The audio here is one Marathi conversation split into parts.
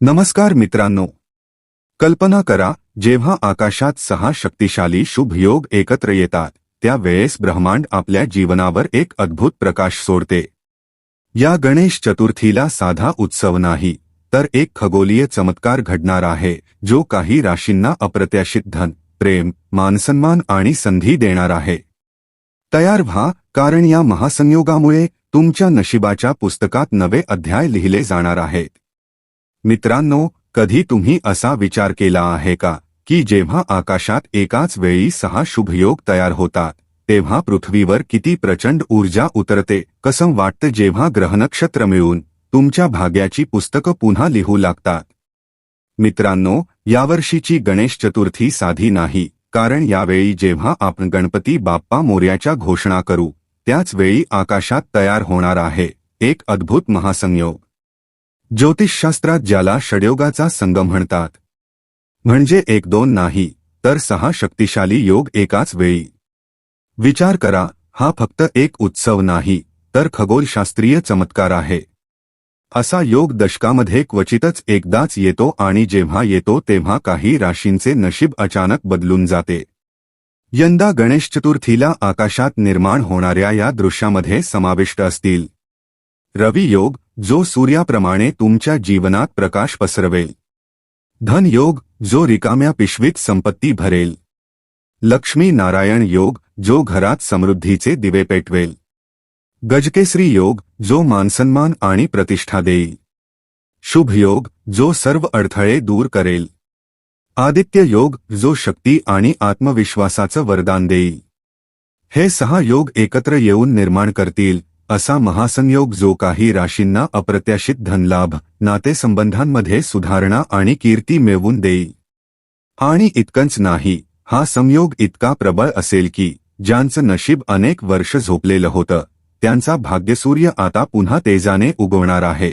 नमस्कार मित्रांनो. कल्पना करा जेव्हा आकाशात सहा शक्तिशाली शुभ योग एकत्र येतात त्यावेळेस ब्रह्मांड आपल्या जीवनावर एक अद्भुत प्रकाश सोडते. या गणेश चतुर्थीला साधा उत्सव नाही तर एक खगोलीय चमत्कार घडणार आहे जो काही राशींना अप्रत्याशित धन प्रेम मानसन्मान आणि संधी देणार आहे. तयार व्हा कारण या महासंयोगामुळे तुमच्या नशिबाच्या पुस्तकात नवे अध्याय लिहिले जाणार आहेत. मित्रांनो कधी तुम्ही असा विचार केला आहे का की जेव्हा आकाशात एकाच वेळी सहा शुभयोग तयार होतात तेव्हा पृथ्वीवर किती प्रचंड ऊर्जा उतरते कसं वाटतं जेव्हा ग्रहनक्षत्र मिळून तुमच्या भाग्याची पुस्तकं पुन्हा लिहू लागतात? मित्रांनो यावर्षीची गणेश चतुर्थी साधी नाही कारण यावेळी जेव्हा आपण गणपती बाप्पा मोर्याच्या घोषणा करू त्याच वेळी आकाशात तयार होणार आहे एक अद्भुत महासंयोग. ज्योतिषशास्त्रात ज्याला षडयोगाचा संगम म्हणतात. म्हणजे एक दोन नाही तर सहा शक्तिशाली योग एकाच वेळी. विचार करा हा फक्त एक उत्सव नाही तर खगोलशास्त्रीय चमत्कार आहे. असा योग दशकामध्ये क्वचितच एकदाच येतो आणि जेव्हा येतो तेव्हा काही राशींचे नशीब अचानक बदलून जाते. यंदा गणेश चतुर्थीला आकाशात निर्माण होणाऱ्या या दृश्यामध्ये समाविष्ट असतील. रवी योग जो सूर्याप्रमाणे तुमच्या जीवनात प्रकाश पसरवेल. धन योग जो रिकाम्या पिशवीत संपत्ती भरेल. लक्ष्मी नारायण योग जो घरात समृद्धीचे दिवे पेटवेल. गजकेसरी योग जो मानसन्मान आणि प्रतिष्ठा देईल. शुभ योग जो सर्व अडथळे दूर करेल. आदित्य योग जो शक्ती आणि आत्मविश्वासाचं वरदान देईल. हे सहा योग एकत्र येऊन निर्माण करतील असा महासंयोग जो काही राशींना अप्रत्याशित धनलाभ नातेसंबंधांमध्ये सुधारणा आणि कीर्ती मिळवून देईल आणि इतकंच नाही हा संयोग इतका प्रबळ असेल की ज्यांचं नशीब अनेक वर्ष झोपलेलं होतं त्यांचा भाग्यसूर्य आता पुन्हा तेजाने उगवणार आहे.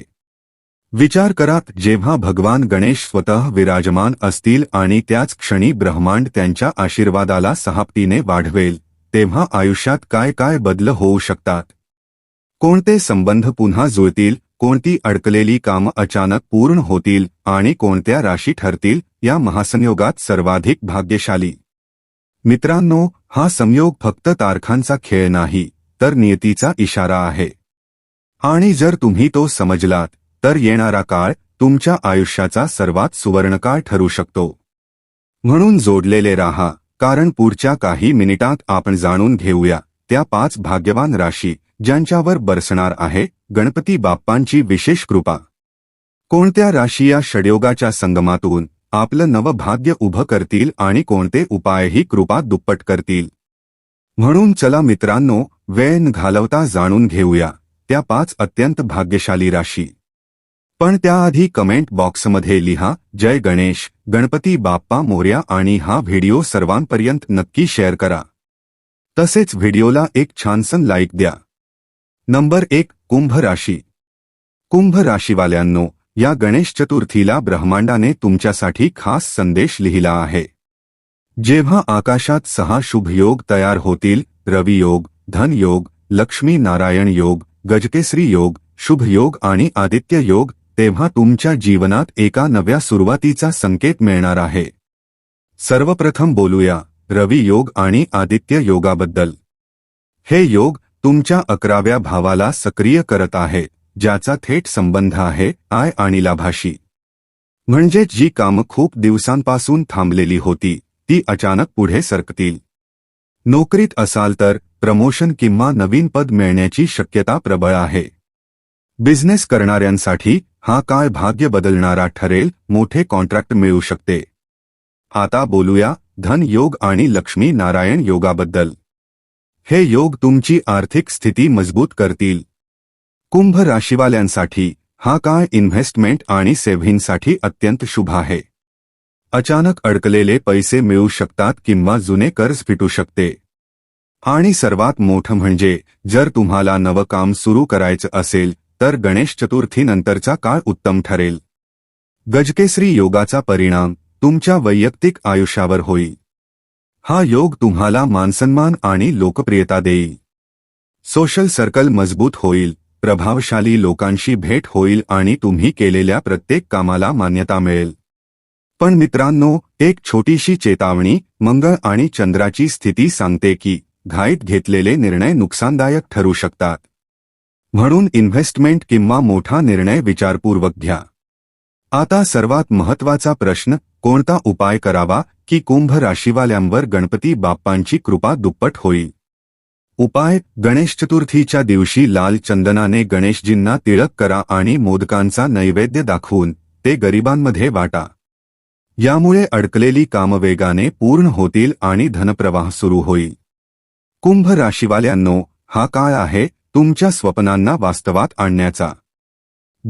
विचार करात जेव्हा भगवान गणेश स्वतः विराजमान असतील आणि त्याच क्षणी ब्रह्मांड त्यांच्या आशीर्वादाला सहापटीने वाढवेल तेव्हा आयुष्यात काय काय बदल होऊ शकतात? कोणते संबंध पुन्हा जुळतील कोणती अडकलेली कामं अचानक पूर्ण होतील आणि कोणत्या राशी ठरतील या महासंयोगात सर्वाधिक भाग्यशाली. मित्रांनो हा संयोग फक्त तारखांचा खेळ नाही तर नियतीचा इशारा आहे. आणि जर तुम्ही तो समजलात तर येणारा काळ तुमच्या आयुष्याचा सर्वात सुवर्णकाळ ठरू शकतो. म्हणून जोडलेले राहा कारण पुढच्या काही मिनिटात आपण जाणून घेऊया. त्या पाच भाग्यवान राशी ज्यांच्यावर बरसणार आहे गणपती बाप्पांची विशेष कृपा. कोणत्या राशी या षडयोगाच्या संगमातून आपलं नवं भाग्य उभं करतील आणि कोणते उपायही कृपा दुप्पट करतील? म्हणून चला मित्रांनो वेळ घालवता जाणून घेऊया त्या पाच अत्यंत भाग्यशाली राशी. पण त्याआधी कमेंट बॉक्समध्ये लिहा जय गणेश गणपती बाप्पा मोर्या आणि हा व्हिडिओ सर्वांपर्यंत नक्की शेअर करा. तसेच व्हिडिओला एक छानसन लाईक द्या. नंबर एक कुंभ राशी. कुंभ राशीवाल्यांनो या गणेश चतुर्थीला ब्रह्मांडाने तुमच्यासाठी खास संदेश लिहिला आहे. जेव्हा आकाशात सहा शुभ योग तयार होतील रवी योग धन योग लक्ष्मी नारायण योग गजकेसरी योग शुभ योग आणि आदित्य योग तेव्हा तुमच्या जीवनात एका नव्या सुरुवातीचा संकेत मिळणार आहे. सर्वप्रथम बोलूया. रवी योग आणि आदित्य योगाबद्दल. हे योग तुमच्या अकराव्या भावाला सक्रिय करत आहे ज्याचा थेट संबंध आहे आय आणि लाभाशी. म्हणजे जी कामं खूप दिवसांपासून थांबलेली होती ती अचानक पुढे सरकतील. नोकरीत असाल तर प्रमोशन किंवा नवीन पद मिळण्याची शक्यता प्रबळ आहे. बिझनेस करणाऱ्यांसाठी हा काळ भाग्य बदलणारा ठरेल मोठे कॉन्ट्रॅक्ट मिळू शकते. आता बोलूया धन योग आणि लक्ष्मी नारायण योगाबद्दल. हे योग तुमची आर्थिक स्थिती मजबूत करतील. कुंभ राशीवाल्यांसाठी हा काळ इन्व्हेस्टमेंट आणि सेव्हिंगसाठी अत्यंत शुभ आहे. अचानक अडकलेले पैसे मिळू शकतात किंवा जुने कर्ज फिटू शकते. आणि सर्वात मोठं म्हणजे जर तुम्हाला नवं काम सुरू करायचं असेल तर गणेश चतुर्थीनंतरचा काळ उत्तम ठरेल. गजकेसरी योगाचा परिणाम तुमच्या वैयक्तिक आयुष्यावर होईल हा योग तुम्हाला मानसन्मान आणि लोकप्रियता देईल सोशल सर्कल मजबूत होईल प्रभावशाली लोकांशी भेट होईल आणि तुम्ही केलेल्या प्रत्येक कामाला मान्यता मिळेल. पण मित्रांनो एक छोटीशी चेतावणी मंगळ आणि चंद्राची स्थिती सांगते की घाईत घेतलेले निर्णय नुकसानदायक ठरू शकतात. म्हणून इन्व्हेस्टमेंट किंवा मोठा निर्णय विचारपूर्वक घ्या. आता सर्वात महत्त्वाचा प्रश्न कोणता उपाय करावा की कुंभ राशीवाल्यांवर गणपती बाप्पांची कृपा दुप्पट होईल? उपाय गणेश चतुर्थीच्या दिवशी लाल चंदनाने गणेशजींना तिळक करा आणि मोदकांचा नैवेद्य दाखवून ते गरिबांमध्ये वाटा. यामुळे अडकलेली कामवेगाने पूर्ण होतील आणि धनप्रवाह सुरू होईल. कुंभ राशीवाल्यांनो हा काळ आहे तुमच्या स्वप्नांना वास्तवात आणण्याचा.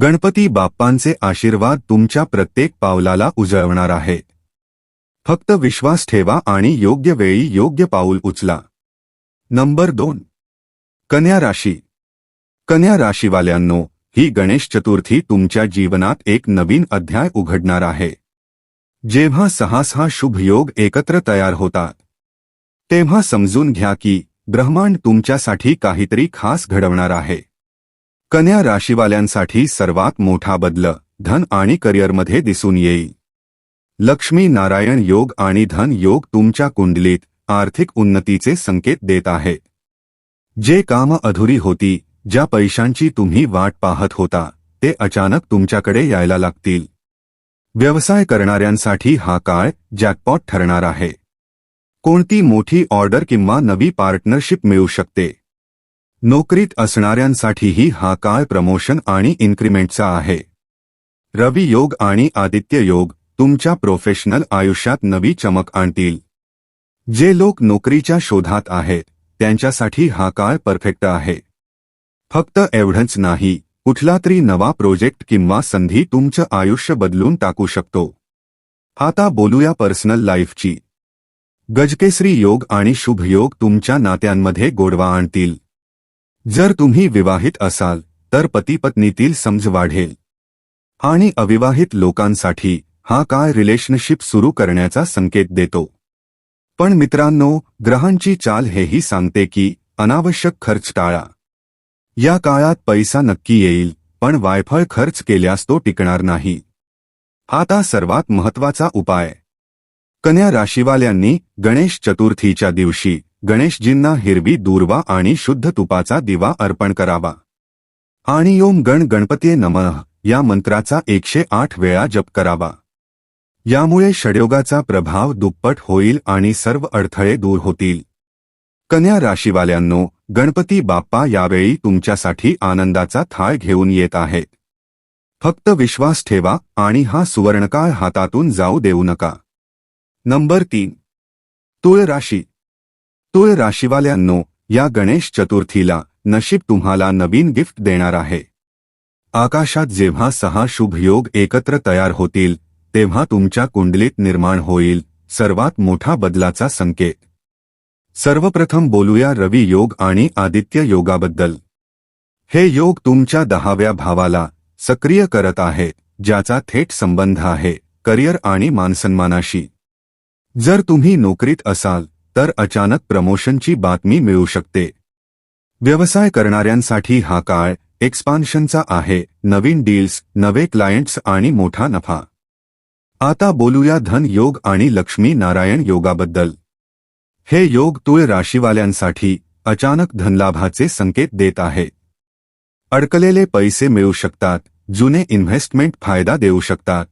गणपती बाप्पांचे आशीर्वाद तुमच्या प्रत्येक पावलाला उजळवणार आहे. फक्त विश्वास ठेवा आणि योग्य वेळी योग्य पाऊल उचला. नंबर दोन. कन्या राशी. कन्या राशीवाल्यांनो ही गणेश चतुर्थी तुमच्या जीवनात एक नवीन अध्याय उघडणार आहे. जेव्हा सहा शुभ योग एकत्र तयार होतात तेव्हा समजून घ्या की ब्रह्मांड तुमच्यासाठी काहीतरी खास घडवणार आहे. कन्या राशीवाल्यांसाठी सर्वात मोठा बदल धन आणि करिअरमध्ये दिसून येईल. लक्ष्मी नारायण योग आणि धन योग तुमच्या कुंडलीत आर्थिक उन्नतीचे संकेत देत आहे. जे काम अधुरी होती ज्या पैशांची तुम्ही वाट पाहत होता ते अचानक तुमच्याकडे यायला लागतील. व्यवसाय करणाऱ्यांसाठी हा काळ जॅकपॉट ठरणार आहे. कोणती मोठी ऑर्डर किंवा नवी पार्टनरशिप मिळू शकते? नोकरीत असणाऱ्यांसाठीही हा काळ प्रमोशन आणि इन्क्रिमेंटचा आहे. रवी योग आणि आदित्य योग तुमच्या प्रोफेशनल आयुष्यात नवी चमक आणतील. जे लोक नोकरीच्या शोधात आहेत त्यांच्यासाठी हा काळ परफेक्ट आहे. फक्त एवढंच नाही कुठला तरी नवा प्रोजेक्ट किंवा संधी तुमचं आयुष्य बदलून टाकू शकतो. आता बोलूया पर्सनल लाईफची. गजकेसरी योग आणि शुभ योग तुमच्या नात्यांमध्ये गोडवा आणतील. जर तुम्ही विवाहित असाल तर पतीपत्नीतील समज वाढेल. आणि अविवाहित लोकांसाठी हा काळ रिलेशनशिप सुरू करण्याचा संकेत देतो. पण मित्रांनो ग्रहांची चाल हेही सांगते की अनावश्यक खर्च टाळा. या काळात पैसा नक्की येईल पण वायफळ खर्च केल्यास तो टिकणार नाही. आता सर्वात महत्त्वाचा उपाय. कन्या राशीवाल्यांनी गणेश चतुर्थीच्या दिवशी गणेशजींना हिरवी दूर्वा आणि शुद्ध तुपाचा दिवा अर्पण करावा. आणि ओम गण गणपतीये नमः या मंत्राचा एकशे आठ वेळा जप करावा. यामुळे षडयोगाचा प्रभाव दुप्पट होईल आणि सर्व अडथळे दूर होतील. कन्या राशीवाल्यांनो गणपती बाप्पा यावेळी तुमच्यासाठी आनंदाचा थाळ घेऊन येत आहेत. फक्त विश्वास ठेवा आणि हा सुवर्णकाळ हातातून जाऊ देऊ नका. नंबर तीन. तुळ राशी तुळ राशीवाल्यांनो या गणेश चतुर्थीला नशीब तुम्हाला नवीन गिफ्ट देणार आहे. आकाशात जेव्हा सहा शुभ योग एकत्र तयार होतील तेव्हा तुमच्या कुंडलीत निर्माण होईल सर्वात मोठा बदलाचा संकेत. सर्वप्रथम बोलूया रवी योग आणि आदित्य योगाबद्दल. हे योग तुमच्या दहाव्या भावाला सक्रिय करत आहे ज्याचा थेट संबंध आहे करिअर आणि मानसन्मानाशी. जर तुम्ही नोकरीत असाल तर अचानक प्रमोशनची बातमी मिळू शकते. व्यवसाय करणाऱ्यांसाठी हा काळ एक्सपान्शनचा आहे नवीन डील्स नवे क्लायंट्स आणि मोठा नफा. आता बोलूया धन योग आणि लक्ष्मी नारायण योगाबद्दल. हे योग तुळ राशीवाल्यांसाठी अचानक धनलाभाचे संकेत देत आहे. अडकलेले पैसे मिळू शकतात जुने इन्व्हेस्टमेंट फायदा देऊ शकतात.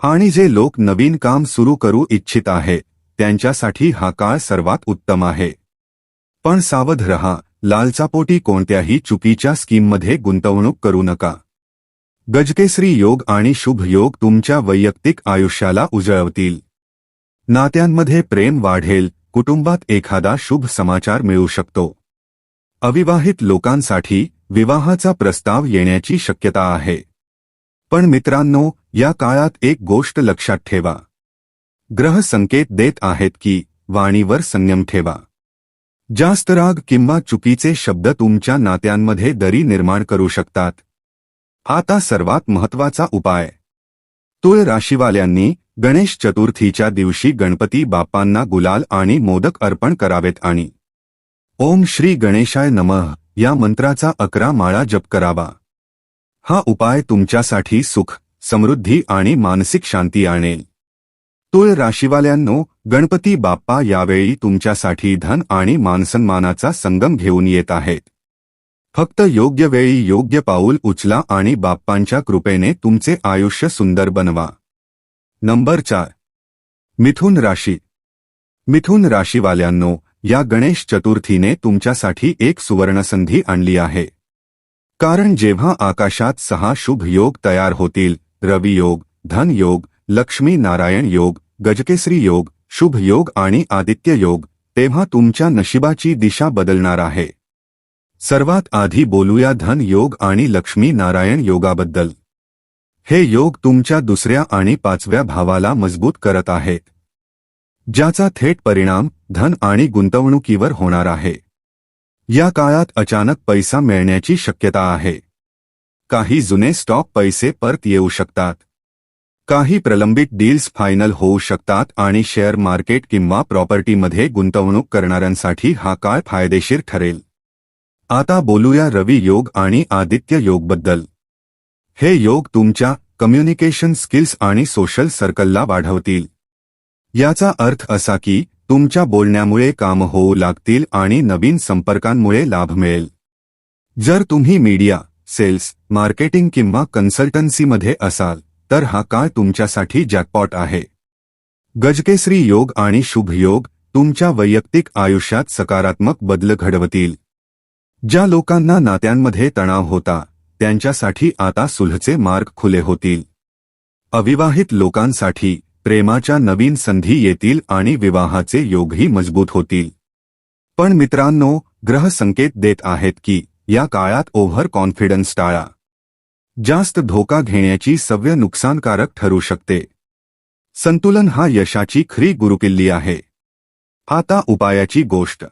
आणि जे लोक नवीन काम सुरू करू इच्छित आहेत त्यांच्यासाठी हा काळ सर्वात उत्तम आहे. पण सावध रहा लालचापोटी कोणत्याही चुकीच्या स्कीममध्ये गुंतवणूक करू नका. गजकेसरी योग आणि शुभ योग तुमच्या वैयक्तिक आयुष्याला उजळवतील. नात्यांमध्ये प्रेम वाढेल कुटुंबात एखादा शुभ समाचार मिळू शकतो. अविवाहित लोकांसाठी विवाहाचा प्रस्ताव येण्याची शक्यता आहे. पण मित्रांनो या काळात एक गोष्ट लक्षात ठेवा. ग्रह संकेत देत आहेत की वाणीवर संयम ठेवा. जास्त राग किंवा चुकीचे शब्द तुमच्या नात्यांमध्ये दरी निर्माण करू शकतात. आता सर्वात महत्त्वाचा उपाय. तुळ राशीवाल्यांनी गणेश चतुर्थीच्या दिवशी गणपती बाप्पांना गुलाल आणि मोदक अर्पण करावेत आणि ओम श्री गणेशाय नमः या मंत्राचा अकरा माळा जप करावा. हा उपाय तुमच्यासाठी सुख समृद्धी आणि मानसिक शांती आणेल. तुळ राशीवाल्यांनो गणपती बाप्पा यावेळी तुमच्यासाठी धन आणि मानसन्मानाचा संगम घेऊन येत आहेत. फक्त योग्य वेळी योग्य पाऊल उचला आणि बाप्पांच्या कृपेने तुमचे आयुष्य सुंदर बनवा. नंबर चार. मिथुन राशी. मिथुन राशीवाल्यांनो या गणेश चतुर्थीने तुमच्यासाठी एक सुवर्णसंधी आणली आहे. कारण जेव्हा आकाशात सहा शुभ योग तयार होतील रवियोग धनयोग धन योग लक्ष्मी नारायण योग गजकेसरी योग शुभ योग आणि आदित्य योग तेव्हा तुमच्या नशिबाची दिशा बदलणार आहे. सर्वात आधी बोलूया धन योग आणि लक्ष्मी नारायण योगाबद्दल. हे योग तुमच्या दुसऱ्या आणि पाचव्या भावाला मजबूत करत आहेत. ज्याचा थेट परिणाम धन आणि गुंतवणुकीवर होणार आहे. या काळात अचानक पैसा मिळण्याची शक्यता आहे. काही जुने स्टॉक पैसे परत येऊ शकतात. काही प्रलंबित डील्स फायनल होऊ शकतात आणि शेअर मार्केट किंवा प्रॉपर्टीमध्ये गुंतवणूक करणाऱ्यांसाठी हा काळ फायदेशीर ठरेल? आता बोलूया रवी योग आणि आदित्य योगबद्दल हे योग तुमच्या कम्युनिकेशन स्किल्स आणि सोशल सर्कलला वाढवतील. याचा अर्थ असा की तुमच्या बोलण्यामुळे काम होऊ लागतील आणि नवीन संपर्कांमुळे लाभ मिळेल. जर तुम्ही मीडिया सेल्स मार्केटिंग किंवा कन्सल्टन्सीमध्ये असाल तर हा काळ तुमच्यासाठी जॅकपॉट आहे. गजकेसरी योग आणि शुभ योग तुमच्या वैयक्तिक आयुष्यात सकारात्मक बदल घडवतील. ज्या लोकांना नात्यांमध्ये तणाव होता त्यांच्यासाठी आता सुलहचे मार्ग खुले होतील. अविवाहित लोकांसाठी प्रेमाच्या नवीन संधी येतील आणि विवाहाचे योगही मजबूत होतील. पण मित्रांनो ग्रह संकेत देत आहेत की या काळात ओव्हर कॉन्फिडन्स टाळा. जास्त धोका घेण्याची सव्य नुकसानकारक ठरू शकते. संतुलन हा यशाची खरी गुरुकिल्ली आहे. आता उपायाची गोष्ट.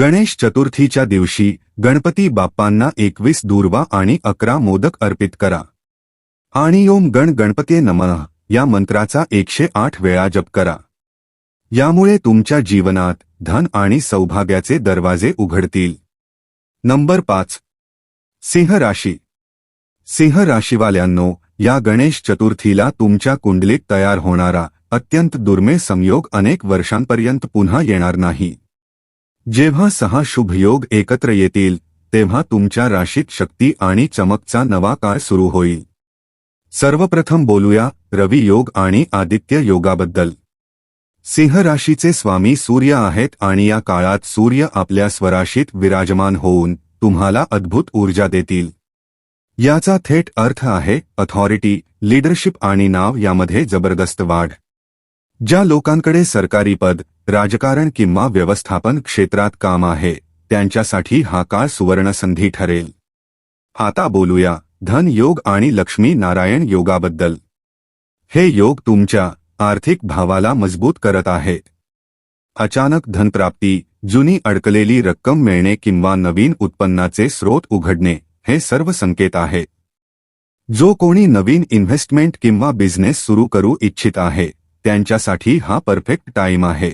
गणेश चतुर्थीच्या दिवशी गणपती बाप्पांना एकवीस दूर्वा आणि अकरा मोदक अर्पित करा. आणि ओम गण गणपती नमः या मंत्राचा एकशे आठ वेळा जप करा. यामुळे तुमच्या जीवनात धन आणि सौभाग्याचे दरवाजे उघडतील. नंबर पाच. सिंह राशी. सिंह राशीवाल्यांनो या गणेश चतुर्थीला तुमच्या कुंडलीत तयार होणारा अत्यंत दुर्मिळ संयोग अनेक वर्षांपर्यंत पुन्हा येणार नाही. जेव्हा सहा शुभ योग एकत्र येतील तेव्हा तुमच्या राशीत शक्ती आणि चमकचा नवा काळ सुरू होईल. सर्वप्रथम बोलूया रवी योग आणि आदित्य योगाबद्दल. सिंह राशीचे स्वामी सूर्य आहेत आणि या काळात सूर्य आपल्या स्वराशीत विराजमान होऊन तुम्हाला अद्भुत ऊर्जा देतील. याचा थेट अर्थ आहे अथॉरिटी लीडरशिप आणि नाव यामध्ये जबरदस्त वाढ. ज्या लोकांकडे सरकारी पद राजकारण किंवा व्यवस्थापन क्षेत्रात काम आहे त्यांच्यासाठी हा काळ सुवर्णसंधी ठरेल. आता बोलूया धन योग आणि लक्ष्मी नारायण योगाबद्दल. हे योग तुमच्या आर्थिक भावाला मजबूत करत आहेत अचानक धनप्राप्ती जुनी अडकलेली रक्कम मिळणे किंवा नवीन उत्पन्नाचे स्रोत उघडणे. हे सर्व संकेत आहेत जो कोणी नवीन इन्व्हेस्टमेंट किंवा बिझनेस सुरू करू इच्छित आहे त्यांच्यासाठी हा परफेक्ट टाइम आहे.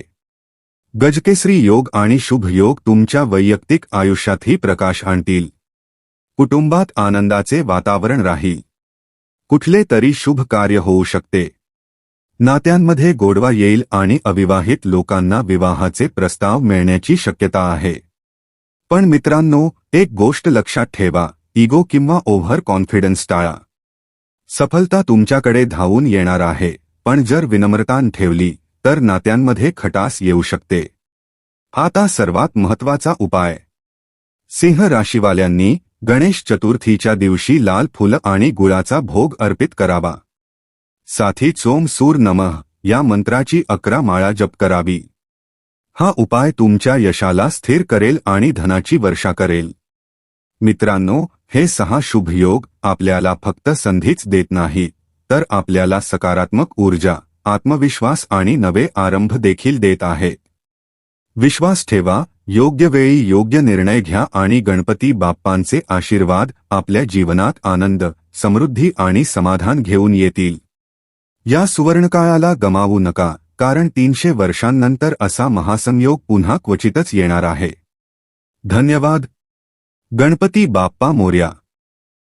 गजकेसरी योग आणि शुभ योग तुमच्या वैयक्तिक आयुष्यातही प्रकाश आणतील. कुटुंबात आनंदाचे वातावरण राहील. कुठले तरी शुभ कार्य होऊ शकते. नात्यांमध्ये गोडवा येईल आणि अविवाहित लोकांना विवाहाचे प्रस्ताव मिळण्याची शक्यता आहे. पण मित्रांनो एक गोष्ट लक्षात ठेवा. इगो किंवा ओव्हर कॉन्फिडन्स टाळा. सफलता तुमच्याकडे धावून येणार आहे पण जर विनम्रतान ठेवली तर नात्यांमध्ये खटास येऊ शकते. आता सर्वात महत्त्वाचा उपाय. सिंह राशीवाल्यांनी गणेश चतुर्थीच्या दिवशी लाल फुलं आणि गुळाचा भोग अर्पित करावा. साथी चोम सूर नमः या मंत्राची अकरा माळा जप करावी. हा उपाय तुमच्या यशाला स्थिर करेल आणि धनाची वर्षा करेल. मित्रांनो हे सहा शुभ योग आपल्याला फक्त संधीच देत नाही तर आपल्याला सकारात्मक ऊर्जा आत्मविश्वास आणि नवे आरंभ देखील देत आहेत विश्वास ठेवा योग्य वेळी योग्य निर्णय घ्या आणि गणपती बाप्पांचे आशीर्वाद आपल्या जीवनात आनंद समृद्धी आणि समाधान घेऊन येतील. या सुवर्णकाळाला गमावू नका कारण तीनशे वर्षांनंतर असा महासंयोग पुन्हा क्वचितच येणार आहे. धन्यवाद गणपती बाप्पा मोर्या.